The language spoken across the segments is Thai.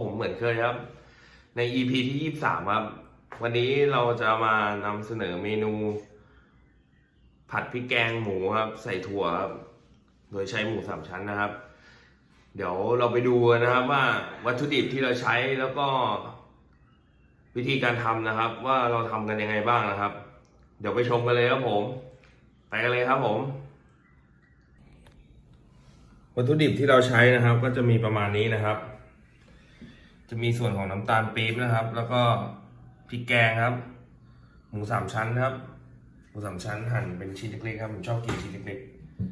ผมเหมือนเคยครับ ใน EP ที่ยี่สามครับ วันนี้เราจะมานำเสนอเมนู ผัดพริกแกงหมูครับ ใส่ถั่วครับ โดยใช้หมูสามชั้นนะครับ เดี๋ยวเราไปดูนะครับว่าวัตถุดิบที่เราใช้แล้วก็ วิธีการทำนะครับ ว่าเราทำกันยังไงบ้างนะครับ เดี๋ยวไปชมกันเลยครับผม ไปกันเลยครับผมวัตถุดิบที่เราใช้นะครับ ก็จะมีประมาณนี้นะครับ จะมีส่วนของน้ำตาลปี๊บนะครับ แล้วก็พริกแกงครับ หมูสามชั้นครับ หมูสามชั้นหั่นเป็นชิ้นเล็กๆครับผมชอบกินชิ้นเล็ก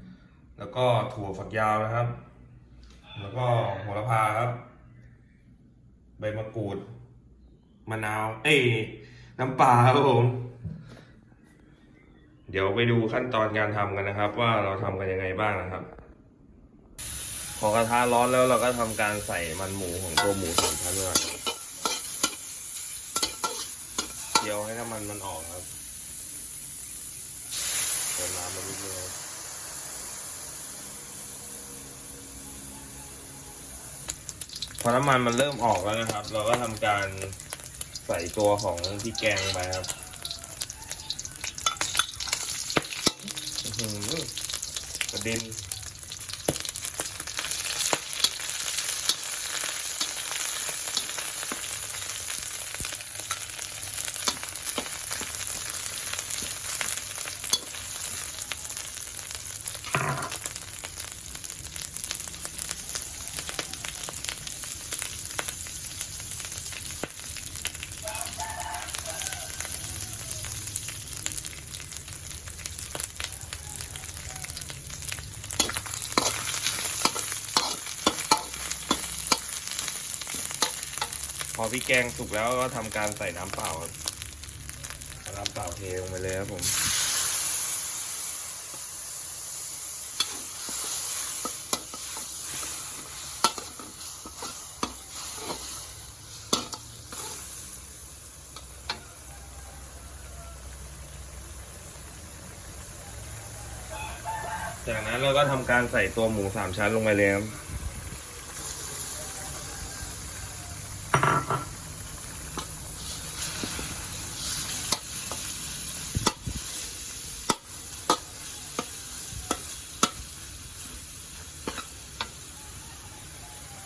ๆแล้วก็ถั่วฝักยาวนะครับ แล้วก็โหระพาครับ ใบมะกรูดมะนาว เอ้ยน้ำปลาครับผมเดี๋ยวไปดูขั้นตอนการทำกันนะครับ ว่าเราทำกันยังไงบ้างนะครับ พอกระทะร้อนแล้วเราก็ทำการใส่มันหมูของตัวหมูสามชั้นด้วยเคี่ยวให้น้ำมันมันออกครับเติมน้ำมานิดนึงพอน้ำมันมันเริ่มออกแล้วนะครับ เราก็ทำการใส่ตัวของพริกแกงไปครับกระเด็น พอพริกแกงสุกแล้วก็ทำการใส่น้ำเปล่าครับน้ำเปล่าเทลงไปเลยครับผมจากนั้นเราก็ทำการใส่ตัวหมูสามชั้นลงไปเลยครับ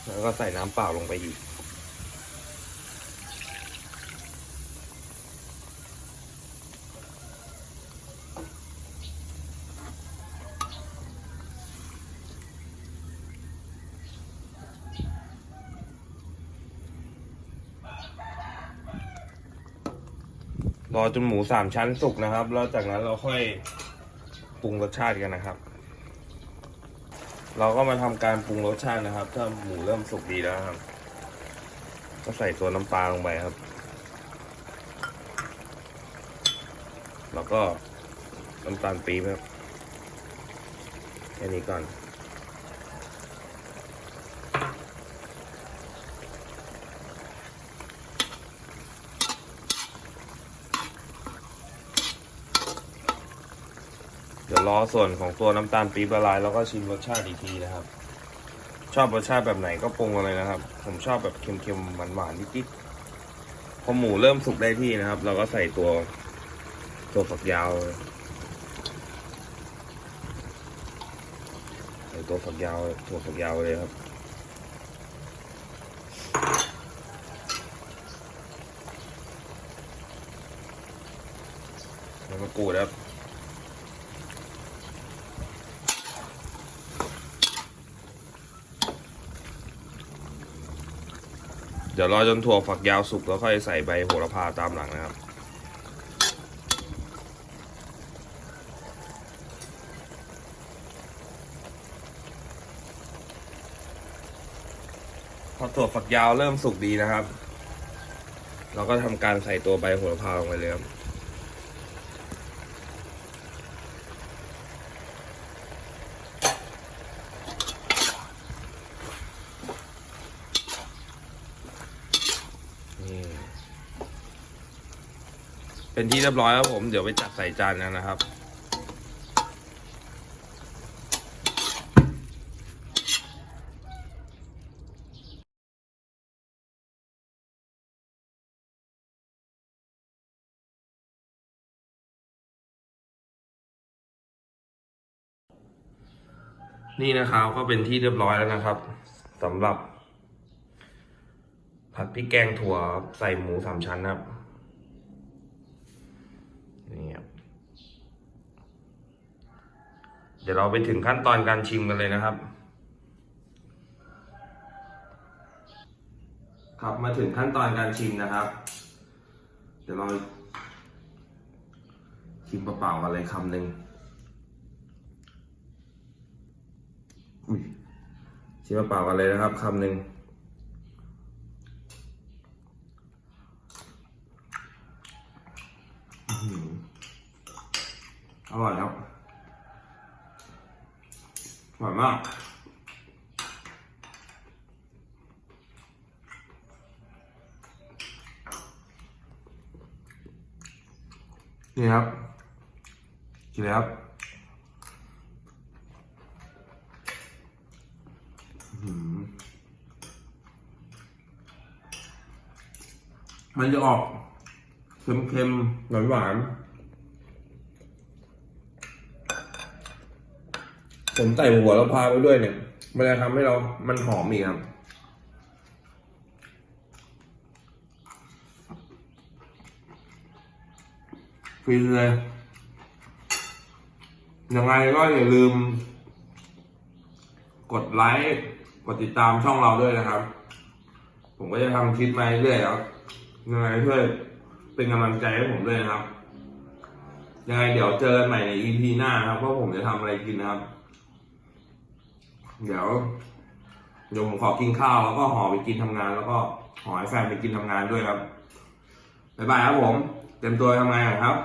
แล้วก็ใส่น้ำเปล่าลงไปอีก รอจนหมูสามชั้นสุกนะครับ แล้วจากนั้นเราค่อยปรุงรสชาติกันนะครับ เราก็มาทำการปรุงรสชาตินะครับ ถ้าหมูเริ่มสุกดีแล้วครับ ก็ใส่ตัวน้ำปลาลงไปครับ แล้วก็น้ำตาลปี๊บครับแค่นี้ก่อน ยวรอส่วนของตัวน้ำตาลปี๊บละลายแล้วก็ชิมรสชาติอีกทีนะครับ ชอบรสชาติแบบไหนก็ปรุงมาเลยนะครับ ผมชอบแบบเค็มๆหวานๆนิดๆพอหมูเริ่มสุกได้ที่นะครับ เราก็ใส่ตัวตัวฝักยาวใส่ตัวฝักยาวตัวฝักยาวเลยครับแล้วมะกรูดครับ ดี๋ยวรอจนถั่วฝักยาวสุกแล้วค่อยใส่ใบโหระพาตามหลังนะครับ พอถั่วฝักยาวเริ่มสุกดีนะครับ เราก็ทำการใส่ตัวใบโหระพาลงไปเลยครับ เป็นที่เรียบร้อยแล้วผม เดี๋ยวไปจัดใส่จานกันนะครับ นี่นะครับก็เป็นที่เรียบร้อยแล้วนะครับสำหรับ ผัดพริกแกงถั่วใส่หมูสามชั้นนะครับนี่ครับเดี๋ยวเราไปถึงขั้นตอนการชิมกันเลยนะครับ ครับมาถึงขั้นตอนการชิมนะครับ เดี๋ยวเราชิมเปล่าๆกันเลยคำหนึ่งชิมเปล่าๆกันเลยนะครับคำหนึ่งอื้อหือ อร่อยครับอร่อยมากนี่ครับกินเลยครับมันจะออกเค็มๆหวานๆ ผมใส่หัวละพาไปด้วยเนี่ย มันจะทำให้เรา มันหอมอีกครับฟินเลย ยังไงก็อย่าลืม กดไลค์ กดติดตามช่องเราด้วยนะครับ ผมก็จะทำคลิปมาเรื่อยๆครับ ยังไงช่วยเป็นกำลังใจให้ผมด้วยนะครับยังไงเดี๋ยวเจอกันใหม่ใน EP หน้าครับว่าผมจะทำอะไรกินนะครับ เดี๋ยวเดี๋ยวผมขอกินข้าวแล้วก็ห่อไปกินทำงาน แล้วก็ห่อให้แฟนไปกินทำงานด้วยครับบ๊ายบายครับผม เต็มตัวทำงานครับ